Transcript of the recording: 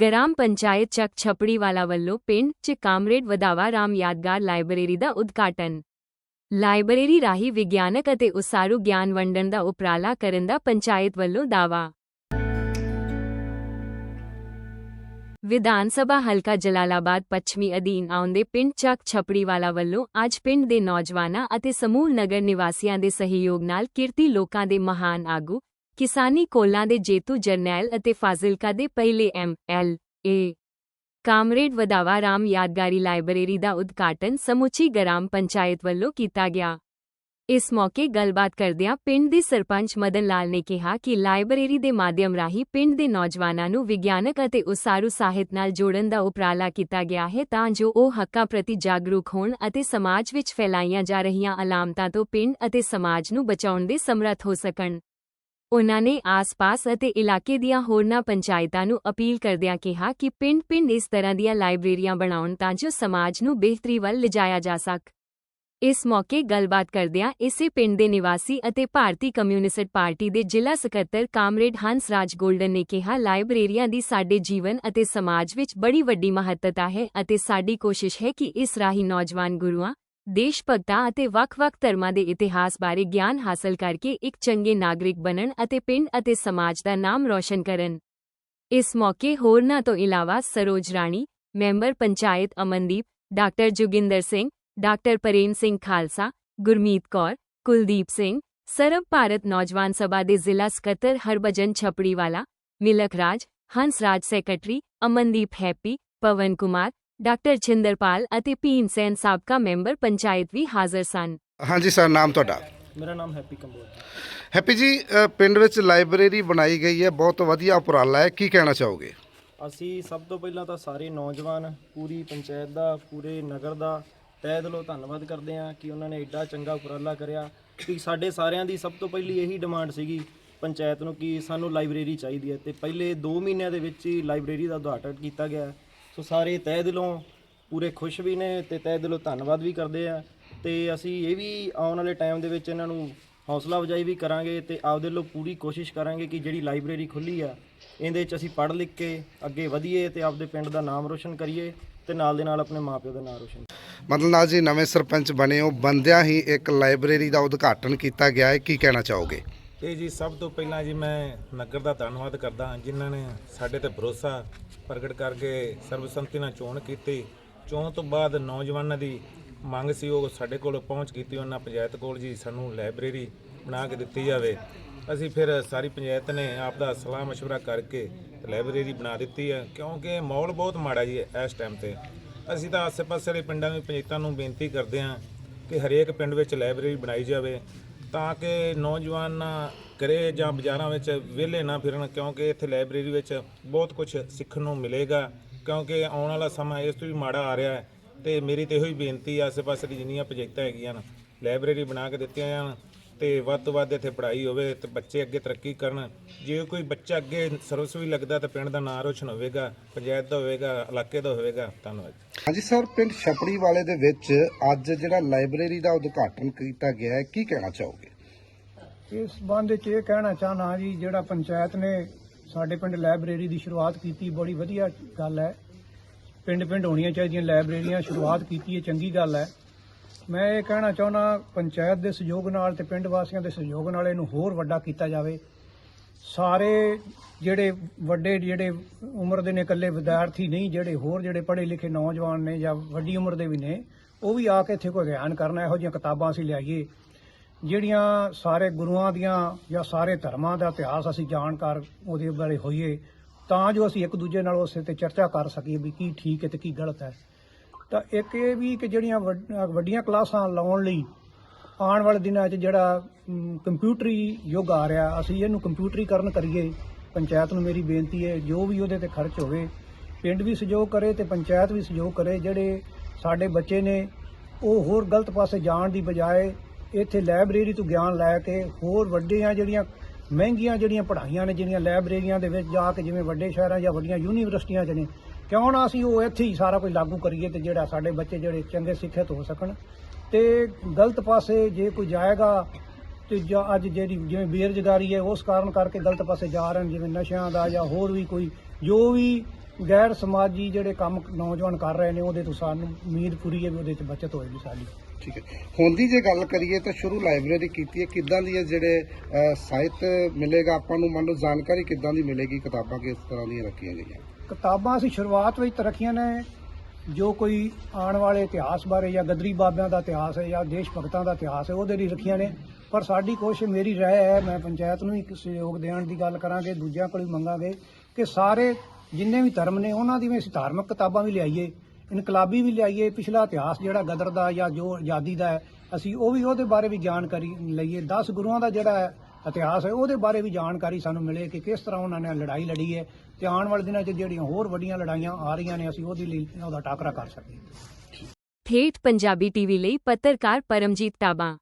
Gram panchayat ਚੱਕ ਛਪੜੀਵਾਲਾ ਵੱਲੋਂ ਪਿੰਡ 'ਚ ਕਾਮਰੇਡ ਵਧਾਵਾ ਰਾਮ ਯਾਦਗਾਰ ਲਾਇਬ੍ਰੇਰੀ ਦਾ ਉਦਘਾਟਨ। ਲਾਇਬ੍ਰੇਰੀ ਰਾਹੀਂ ਵਿਗਿਆਨਕ ਅਤੇ ਉਸਾਰੂ ਗਿਆਨ ਵੰਡਣ ਦਾ ਉਪਰਾਲਾ ਕਰਨ ਦਾ ਪੰਚਾਇਤ ਵੱਲੋਂ ਦਾਅਵਾ। ਵਿਧਾਨ ਸਭਾ ਹਲਕਾ ਜਲਾਲਾਬਾਦ ਪੱਛਮੀ ਅਧੀਨ ਆਉਂਦੇ ਪਿੰਡ ਚੱਕ ਛਪੜੀਵਾਲਾ ਵੱਲੋਂ ਅੱਜ ਪਿੰਡ ਦੇ ਨੌਜਵਾਨਾਂ ਅਤੇ ਸਮੂਹ ਨਗਰ ਨਿਵਾਸੀਆਂ ਦੇ ਸਹਿਯੋਗ ਨਾਲ ਕਿਰਤੀ ਲੋਕਾਂ ਦੇ ਮਹਾਨ ਆਗੂ ਕਿਸਾਨੀ ਕੋਲਾਂ ਦੇ ਜੇਤੂ ਜਰਨੈਲ ਅਤੇ ਫਾਜ਼ਿਲਕਾ ਦੇ ਪਹਿਲੇ M, L, A. Comrade Wadhawa Ram ਯਾਦਗਾਰੀ ਲਾਇਬ੍ਰੇਰੀ ਦਾ ਉਦਘਾਟਨ ਸਮੁੱਚੀ ਗ੍ਰਾਮ ਪੰਚਾਇਤ ਵੱਲੋਂ ਕੀਤਾ ਗਿਆ। ਇਸ ਮੌਕੇ ਗੱਲਬਾਤ ਕਰਦਿਆਂ ਪਿੰਡ ਦੇ ਸਰਪੰਚ ਮਦਨ ਲਾਲ ਨੇ ਕਿਹਾ ਕਿ ਲਾਇਬ੍ਰੇਰੀ ਦੇ ਮਾਧਿਅਮ ਰਾਹੀਂ ਪਿੰਡ ਦੇ ਨੌਜਵਾਨਾਂ ਨੂੰ ਵਿਗਿਆਨਕ ਅਤੇ ਉਸਾਰੂ ਸਾਹਿਤ ਨਾਲ ਜੋੜਨ ਦਾ ਉਪਰਾਲਾ ਕੀਤਾ ਗਿਆ ਹੈ ਤਾਂ ਜੋ ਉਹ ਹੱਕਾਂ ਪ੍ਰਤੀ ਜਾਗਰੂਕ ਹੋਣ ਅਤੇ ਸਮਾਜ ਵਿੱਚ ਫੈਲਾਈਆਂ ਜਾ ਰਹੀਆਂ ਅਲਾਮਤਾਂ ਤੋਂ ਪਿੰਡ ਅਤੇ ਸਮਾਜ ਨੂੰ ਬਚਾਉਣ ਦੇ ਸਮਰੱਥ ਹੋ ਸਕਣ। ਉਨ੍ਹਾਂ ਨੇ ਆਸ-ਪਾਸ ਅਤੇ ਇਲਾਕੇ ਦੀਆਂ ਹੋਰਨਾਂ ਪੰਚਾਇਤਾਂ ਨੂੰ ਅਪੀਲ ਕਰਦਿਆਂ ਕਿਹਾ ਕਿ ਪਿੰਡ-ਪਿੰਡ ਇਸ ਤਰ੍ਹਾਂ ਦੀਆਂ ਲਾਇਬ੍ਰੇਰੀਆਂ ਬਣਾਉਣ ਤਾਂ ਜੋ ਸਮਾਜ ਨੂੰ ਬਿਹਤਰੀ ਵੱਲ ਲਿਜਾਇਆ ਜਾ ਸਕ। ਇਸ ਮੌਕੇ ਗੱਲਬਾਤ ਕਰਦਿਆਂ ਇਸੇ ਪਿੰਡ ਦੇ ਨਿਵਾਸੀ ਅਤੇ ਭਾਰਤੀ ਕਮਿਊਨਿਸਟ ਪਾਰਟੀ ਦੇ ਜ਼ਿਲ੍ਹਾ ਸਕੱਤਰ ਕਾਮਰੇਡ ਹੰਸ ਰਾਜ ਗੋਲਡਨ ਨੇ ਕਿਹਾ, ਲਾਇਬ੍ਰੇਰੀਆਂ ਦੀ ਸਾਡੇ ਜੀਵਨ ਅਤੇ ਸਮਾਜ ਵਿੱਚ ਬੜੀ ਵੱਡੀ ਮਹੱਤਤਾ ਹੈ ਅਤੇ ਸਾਡੀ ਕੋਸ਼ਿਸ਼ ਹੈ ਕਿ ਇਸ ਰਾਹੀਂ ਨੌਜਵਾਨ ਗੁਰੂਆਂ ਦੇਸ਼ ਭਗਤਾਂ ਅਤੇ ਵੱਖ-ਵੱਖ ਧਰਮਾਂ ਦੇ ਇਤਿਹਾਸ ਬਾਰੇ ਗਿਆਨ ਹਾਸਲ ਕਰਕੇ ਇੱਕ ਚੰਗੇ ਨਾਗਰਿਕ ਬਣਨ ਅਤੇ ਪਿੰਡ ਅਤੇ ਸਮਾਜ ਦਾ ਨਾਮ ਰੌਸ਼ਨ ਕਰਨ। ਇਸ ਮੌਕੇ ਹੋਰਨਾਂ ਤੋਂ ਇਲਾਵਾ Saroj Rani, member panchayat Amandeep, doctor Joginder Singh, doctor Prem Singh Khalsa, Gurmeet Kaur, Kuldeep Singh, Sarab Bharat Naujawan Sabha ਦੇ ਜ਼ਿਲ੍ਹਾ ਸਕੱਤਰ Harbhajan Chhapriwala Milkh Raj Hans Raj secretary, Amandeep happy, Pawan Kumar doctor Chhinderpal ਅਤੇ ਭੀਮ ਸੈਨ ਸਾਬਕਾ ਮੈਂਬਰ ਪੰਚਾਇਤ ਵੀ ਹਾਜ਼ਰ ਸਨ। ਹਾਂਜੀ ਸਰ ਨਾਮ ਤੁਹਾਡਾ? ਮੇਰਾ ਨਾਮ ਹੈਪੀ ਕੰਬੋਜ ਹੈਪੀ ਜੀ ਅ, ਪਿੰਡ ਵਿੱਚ ਲਾਇਬ੍ਰੇਰੀ ਬਣਾਈ ਗਈ ਹੈ ਬਹੁਤ ਵਧੀਆ ਉਪਰਾਲਾ ਹੈ ਕੀ ਕਹਿਣਾ ਚਾਹੋਗੇ? ਅਸੀਂ ਸਭ ਤੋਂ ਪਹਿਲਾਂ ਤਾਂ ਸਾਰੇ ਨੌਜਵਾਨ ਪੂਰੀ ਪੰਚਾਇਤ ਦਾ ਪੂਰੇ ਨਗਰ ਦਾ ਤਹਿ ਦਿਲੋਂ ਧੰਨਵਾਦ ਕਰਦੇ ਹਾਂ ਕਿ ਉਹਨਾਂ ਨੇ ਐਡਾ ਚੰਗਾ ਉਪਰਾਲਾ ਕਰਿਆ। ਕਿ ਸਾਡੇ ਸਾਰਿਆਂ ਦੀ ਸਭ ਤੋਂ ਪਹਿਲੀ ਇਹੀ ਡਿਮਾਂਡ ਸੀਗੀ ਪੰਚਾਇਤ ਨੂੰ ਕਿ ਸਾਨੂੰ ਲਾਇਬ੍ਰੇਰੀ ਚਾਹੀਦੀ ਹੈ ਤੇ ਪਹਿਲੇ 2 ਮਹੀਨਿਆਂ ਦੇ ਵਿੱਚ ਹੀ ਲਾਇਬ੍ਰੇਰੀ ਦਾ ਉਦਘਾਟਨ ਕੀਤਾ ਗਿਆ ਹੈ। ਸੋ ਸਾਰੇ ਤਹਿ ਦਿਲੋਂ ਪੂਰੇ ਖੁਸ਼ ਵੀ ਨੇ ਤੇ ਤਹਿ ਦਿਲੋਂ ਧੰਨਵਾਦ ਵੀ ਕਰਦੇ ਆ। ਤੇ ਅਸੀਂ ਇਹ ਵੀ ਆਉਣ ਵਾਲੇ ਟਾਈਮ ਦੇ ਵਿੱਚ ਇਹਨਾਂ ਨੂੰ ਹੌਸਲਾ ਅਫਜ਼ਾਈ ਵੀ ਕਰਾਂਗੇ ਤੇ ਆਪਦੇ ਵੱਲੋਂ ਪੂਰੀ ਕੋਸ਼ਿਸ਼ ਕਰਾਂਗੇ ਕਿ ਜਿਹੜੀ ਲਾਇਬ੍ਰੇਰੀ ਖੁੱਲੀ ਆ, ਇਹਦੇ ਵਿੱਚ ਅਸੀਂ ਪੜ੍ਹ ਲਿਖ ਕੇ ਅੱਗੇ ਵਧੀਏ ਤੇ ਆਪਦੇ ਪਿੰਡ ਦਾ ਨਾਮ ਰੋਸ਼ਨ ਕਰੀਏ ਤੇ ਨਾਲ ਦੇ ਨਾਲ ਆਪਣੇ ਮਾਪਿਓ ਦਾ ਨਾਮ ਰੋਸ਼ਨ ਮਤਲਬ ਨਾਲ ਜੀ, ਨਵੇਂ ਸਰਪੰਚ ਬਣੇ ਹੋ, ਬੰਦਿਆਂ ਹੀ ਇੱਕ ਲਾਇਬ੍ਰੇਰੀ ਦਾ ਉਦਘਾਟਨ ਕੀਤਾ ਗਿਆ ਹੈ। ਕੀ ਕਹਿਣਾ ਚਾਹੋਗੇ? ਤੇ ਜੀ ਸਭ ਤੋਂ ਪਹਿਲਾਂ ਜੀ ਮੈਂ ਨਗਰ ਦਾ ਧੰਨਵਾਦ ਕਰਦਾ ਹਾਂ ਜਿਨ੍ਹਾਂ ਨੇ ਸਾਡੇ ਤੇ ਭਰੋਸਾ ਪ੍ਰਗਟ ਕਰਕੇ ਸਰਬਸੰਮਤੀ ਨਾਲ ਚੋਣ ਕੀਤੀ ਚੋਣ ਤੋਂ ਬਾਅਦ ਨੌਜਵਾਨਾਂ ਦੀ ਮੰਗ ਸੀ ਉਹ ਸਾਡੇ ਕੋਲ ਪਹੁੰਚ ਕੀਤੀ ਉਹਨਾਂ ਪੰਚਾਇਤ ਕੋਲ ਜੀ ਸਾਨੂੰ ਲਾਇਬ੍ਰੇਰੀ ਬਣਾ ਕੇ ਦਿੱਤੀ ਜਾਵੇ ਅਸੀਂ ਫਿਰ ਸਾਰੀ ਪੰਚਾਇਤ ਨੇ ਆਪ ਦਾ ਸਲਾਹ مشورہ ਕਰਕੇ ਲਾਇਬ੍ਰੇਰੀ ਬਣਾ ਦਿੱਤੀ ਹੈ ਕਿਉਂਕਿ ਮਾਹੌਲ ਬਹੁਤ ਮਾੜਾ ਜੀ ਇਸ ਟਾਈਮ ਤੇ ਅਸੀਂ ਤਾਂ ਆਸ-ਪਾਸੇ ਦੇ ਪਿੰਡਾਂ ਦੀ ਪੰਚਾਇਤਾਂ ਨੂੰ ਬੇਨਤੀ ਕਰਦੇ ਹਾਂ ਕਿ ਹਰੇਕ ਪਿੰਡ ਵਿੱਚ ਲਾਇਬ੍ਰੇਰੀ ਬਣਾਈ ਜਾਵੇ ਤਾਂ ਕਿ ਨੌਜਵਾਨ ਕਰੇ ਜਾਂ ਬਾਜ਼ਾਰਾਂ ਵਿੱਚ ਵਿਹਲੇ ਨਾ ਫਿਰਨ, ਕਿਉਂਕਿ ਇੱਥੇ ਲਾਇਬ੍ਰੇਰੀ ਵਿੱਚ ਬਹੁਤ ਕੁਝ ਸਿੱਖਣ ਨੂੰ ਮਿਲੇਗਾ, ਕਿਉਂਕਿ ਆਉਣ ਵਾਲਾ ਸਮਾਂ ਇਸ ਤੋਂ ਵੀ ਮਾੜਾ ਆ ਰਿਹਾ ਹੈ। ਤੇ ਮੇਰੀ ਤੇ ਇਹੋ ਹੀ ਬੇਨਤੀ ਆਸੇ-ਪਾਸੇ ਦੀ ਜਿੰਨੀਆਂ ਪ੍ਰੋਜੈਕਟਾਂ ਹੈਗੀਆਂ ਨੇ, ਲਾਇਬ੍ਰੇਰੀ ਬਣਾ ਕੇ ਦਿੱਤੀਆਂ ਜਾਣ। ਤੇ ਵੱਧ ਤੋਂ ਵੱਧ ਇੱਥੇ ਪੜ੍ਹਾਈ ਹੋਵੇ ਤੇ ਬੱਚੇ ਅੱਗੇ ਤਰੱਕੀ ਕਰਨ। ਜੇ ਕੋਈ ਬੱਚਾ ਅੱਗੇ ਸਰਵਿਸ ਵੀ ਲੱਗਦਾ ਤਾਂ ਪਿੰਡ ਦਾ ਨਾਂ ਰੋਸ਼ਨ ਹੋਵੇਗਾ ਪੰਚਾਇਤ ਦਾ ਹੋਵੇਗਾ ਇਲਾਕੇ ਦਾ ਹੋਵੇਗਾ। ਧੰਨਵਾਦ ਹਾਂਜੀ ਸਰ ਪਿੰਡ ਛਪੜੀ ਵਾਲੇ ਦੇ ਵਿੱਚ ਅੱਜ ਜਿਹੜਾ ਲਾਇਬ੍ਰੇਰੀ ਦਾ ਉਦਘਾਟਨ ਕੀਤਾ ਗਿਆ ਹੈ ਕੀ ਕਹਿਣਾ ਚਾਹੋਗੇ? ਇਸ ਸੰਬੰਧ ਵਿੱਚ ਇਹ ਕਹਿਣਾ ਚਾਹਨਾ ਜੀ ਜਿਹੜਾ ਪੰਚਾਇਤ ਨੇ ਸਾਡੇ ਪਿੰਡ ਲਾਇਬ੍ਰੇਰੀ ਦੀ ਸ਼ੁਰੂਆਤ ਕੀਤੀ ਬੜੀ ਵਧੀਆ ਗੱਲ ਹੈ। ਪਿੰਡ ਪਿੰਡ ਹੋਣੀਆਂ ਚਾਹੀਦੀਆਂ ਲਾਇਬ੍ਰੇਰੀਆਂ ਸ਼ੁਰੂਆਤ ਕੀਤੀ ਹੈ ਚੰਗੀ ਗੱਲ ਹੈ। ਮੈਂ ਇਹ ਕਹਿਣਾ ਚਾਹੁੰਦਾ ਪੰਚਾਇਤ ਦੇ ਸਹਿਯੋਗ ਨਾਲ ਤੇ ਪਿੰਡ ਵਾਸੀਆਂ ਦੇ ਸਹਿਯੋਗ ਨਾਲ ਇਹਨੂੰ ਹੋਰ ਵੱਡਾ ਕੀਤਾ ਜਾਵੇ। ਸਾਰੇ ਜਿਹੜੇ ਵੱਡੇ, ਜਿਹੜੇ ਉਮਰ ਦੇ ਨੇ, ਇਕੱਲੇ ਵਿਦਿਆਰਥੀ ਨਹੀਂ, ਜਿਹੜੇ ਹੋਰ ਜਿਹੜੇ ਪੜ੍ਹੇ ਲਿਖੇ ਨੌਜਵਾਨ ਨੇ ਜਾਂ ਵੱਡੀ ਉਮਰ ਦੇ ਵੀ ਨੇ, ਉਹ ਵੀ ਆ ਕੇ ਇੱਥੇ ਕੋਈ ਗਿਆਨ ਕਰਨਾ, ਇਹੋ ਜਿਹੀਆਂ ਕਿਤਾਬਾਂ ਅਸੀਂ ਲਿਆਈਏ। ਜਿਹੜੀਆਂ ਸਾਰੇ ਗੁਰੂਆਂ ਦੀਆਂ ਜਾਂ ਸਾਰੇ ਧਰਮਾਂ ਦਾ ਇਤਿਹਾਸ ਅਸੀਂ ਜਾਣਕਾਰ ਉਹਦੇ ਬਾਰੇ ਹੋਈਏ, ਤਾਂ ਜੋ ਅਸੀਂ ਇੱਕ ਦੂਜੇ ਨਾਲ ਉਸੇ ਤੇ ਚਰਚਾ ਕਰ ਸਕੀਏ ਵੀ ਕੀ ਠੀਕ ਹੈ ਤੇ ਕੀ ਗਲਤ ਹੈ। ਤਾਂ ਇੱਕ ਇਹ ਵੀ ਕਿ ਜਿਹੜੀਆਂ ਵੱਡ- ਵੱਡੀਆਂ ਕਲਾਸਾਂ ਲਾਉਣ ਲਈ ਆਉਣ ਵਾਲੇ ਦਿਨਾਂ 'ਚ ਜਿਹੜਾ ਕੰਪਿਊਟਰੀ ਯੁੱਗ ਆ ਰਿਹਾ, ਅਸੀਂ ਇਹਨੂੰ ਕੰਪਿਊਟਰੀਕਰਨ ਕਰੀਏ। ਪੰਚਾਇਤ ਨੂੰ ਮੇਰੀ ਬੇਨਤੀ ਹੈ, ਜੋ ਵੀ ਉਹਦੇ ਤੇ ਖਰਚ ਹੋਵੇ, ਪਿੰਡ ਵੀ ਸਹਿਯੋਗ ਕਰੇ ਤੇ ਪੰਚਾਇਤ ਵੀ ਸਹਿਯੋਗ ਕਰੇ, ਜਿਹੜੇ ਸਾਡੇ ਬੱਚੇ ਨੇ, ਉਹ ਹੋਰ ਗਲਤ ਪਾਸੇ ਜਾਣ ਦੀ ਬਜਾਏ ਇੱਥੇ ਲਾਇਬ੍ਰੇਰੀ ਤੋਂ ਗਿਆਨ ਲੈ ਕੇ ਹੋਰ ਵੱਡੀਆਂ ਜਿਹੜੀਆਂ ਮਹਿੰਗੀਆਂ ਜਿਹੜੀਆਂ ਪੜ੍ਹਾਈਆਂ ਨੇ, ਜਿਹੜੀਆਂ ਲਾਇਬ੍ਰੇਰੀਆਂ ਦੇ ਵਿੱਚ ਜਾ ਕੇ ਜਿਵੇਂ ਵੱਡੇ ਸ਼ਹਿਰਾਂ ਜਾਂ ਵੱਡੀਆਂ ਯੂਨੀਵਰਸਿਟੀਆਂ 'ਚ ਨੇ ਕਿਉਂ ਨਾ ਅਸੀਂ ਉਹ ਇੱਥੇ ਹੀ ਸਾਰਾ ਕੁਝ ਲਾਗੂ ਕਰੀਏ ਤੇ ਜਿਹੜਾ ਸਾਡੇ ਬੱਚੇ ਜਿਹੜੇ ਚੰਗੇ ਸਿੱਖਿਅਤ ਹੋ ਸਕਣ। ਤੇ ਗਲਤ ਪਾਸੇ ਜੇ ਕੋਈ ਜਾਏਗਾ ਤੇ ਜਾਂ ਅੱਜ ਜਿਹੜੀ ਜਿਵੇਂ ਬੇਰੁਜ਼ਗਾਰੀ ਹੈ, ਉਸ ਕਾਰਨ ਕਰਕੇ ਗਲਤ ਪਾਸੇ ਜਾ ਰਹੇ ਨੇ, ਜਿਵੇਂ ਨਸ਼ਿਆਂ ਦਾ ਜਾਂ ਹੋਰ ਵੀ ਕੋਈ, ਜੋ ਵੀ ਗੈਰ ਸਮਾਜੀ ਜਿਹੜੇ ਕੰਮ ਨੌਜਵਾਨ ਕਰ ਰਹੇ ਨੇ, ਉਹਦੇ ਤੋਂ ਸਾਨੂੰ ਉਮੀਦ ਪੂਰੀ ਹੈ ਵੀ ਉਹਦੇ 'ਚ ਬਚਤ ਹੋਏਗੀ ਸਾਡੀ। ਠੀਕ ਹੈ। ਹੁਣ ਦੀ ਜੇ ਗੱਲ ਕਰੀਏ ਤਾਂ ਸ਼ੁਰੂ ਲਾਇਬ੍ਰੇਰੀ ਕੀਤੀ ਹੈ, ਕਿੱਦਾਂ ਦੀ ਹੈ ਜਿਹੜੇ ਸਾਹਿਤ ਮਿਲੇਗਾ? ਆਪਾਂ ਨੂੰ ਮੰਨ ਲਓ ਜਾਣਕਾਰੀ ਕਿੱਦਾਂ ਦੀ ਮਿਲੇਗੀ ਕਿਤਾਬਾਂ ਕਿਸ ਤਰ੍ਹਾਂ ਦੀਆਂ ਰੱਖੀਆਂ ਗਈਆਂ? ਕਿਤਾਬਾਂ ਅਸੀਂ ਸ਼ੁਰੂਆਤ ਵਿੱਚ ਤਾਂ ਰੱਖੀਆਂ ਨੇ, ਜੋ ਕੋਈ ਆਉਣ ਵਾਲੇ ਇਤਿਹਾਸ ਬਾਰੇ ਜਾਂ ਗਦਰੀ ਬਾਬਿਆਂ ਦਾ ਇਤਿਹਾਸ ਹੈ ਜਾਂ ਦੇਸ਼ ਭਗਤਾਂ ਦਾ ਇਤਿਹਾਸ ਹੈ, ਉਹਦੇ ਲਈ ਰੱਖੀਆਂ ਨੇ। ਪਰ ਸਾਡੀ ਕੋਸ਼ਿਸ਼, ਮੇਰੀ ਰਹਿ ਹੈ, ਮੈਂ ਪੰਚਾਇਤ ਨੂੰ ਇੱਕ ਸਹਿਯੋਗ ਦੇਣ ਦੀ ਗੱਲ ਕਰਾਂਗੇ, ਦੂਜਿਆਂ ਕੋਲ ਵੀ ਮੰਗਾਂਗੇ ਕਿ ਸਾਰੇ ਜਿੰਨੇ ਵੀ ਧਰਮ ਨੇ, ਉਹਨਾਂ ਦੀ ਵੀ ਅਸੀਂ ਧਾਰਮਿਕ ਕਿਤਾਬਾਂ ਵੀ ਲਿਆਈਏ, ਇਨਕਲਾਬੀ ਵੀ ਲਿਆਈਏ, ਪਿਛਲਾ ਇਤਿਹਾਸ ਜਿਹੜਾ ਗਦਰ ਦਾ ਜਾਂ ਜੋ ਆਜ਼ਾਦੀ ਦਾ ਹੈ, ਅਸੀਂ ਉਹ ਵੀ ਉਹਦੇ ਬਾਰੇ ਵੀ ਜਾਣਕਾਰੀ ਲਈਏ। 10 ਗੁਰੂਆਂ ਦਾ ਜਿਹੜਾ ਹੈ ਇਤਿਹਾਸ ਹੈ, ਉਹਦੇ ਬਾਰੇ ਵੀ ਜਾਣਕਾਰੀ ਸਾਨੂੰ ਮਿਲੇ ਕਿ ਕਿਸ ਤਰ੍ਹਾਂ ਉਹਨਾਂ ਨੇ ਲੜਾਈ ਲੜੀ ਹੈ ਤੇ ਆਉਣ ਵਾਲੇ ਦਿਨਾਂ 'ਚ ਜਿਹੜੀਆਂ ਹੋਰ ਵੱਡੀਆਂ ਲੜਾਈਆਂ ਆ ਰਹੀਆਂ ਨੇ, ਅਸੀਂ ਉਹਦੇ ਲਈ ਉਹਦਾ ਟਾਕਰਾ ਕਰ ਸਕੀਏ ਠੇਠ ਪੰਜਾਬੀ ਟੀਵੀ ਲਈ ਪੱਤਰਕਾਰ ਪਰਮਜੀਤ ਟਾਬਾ।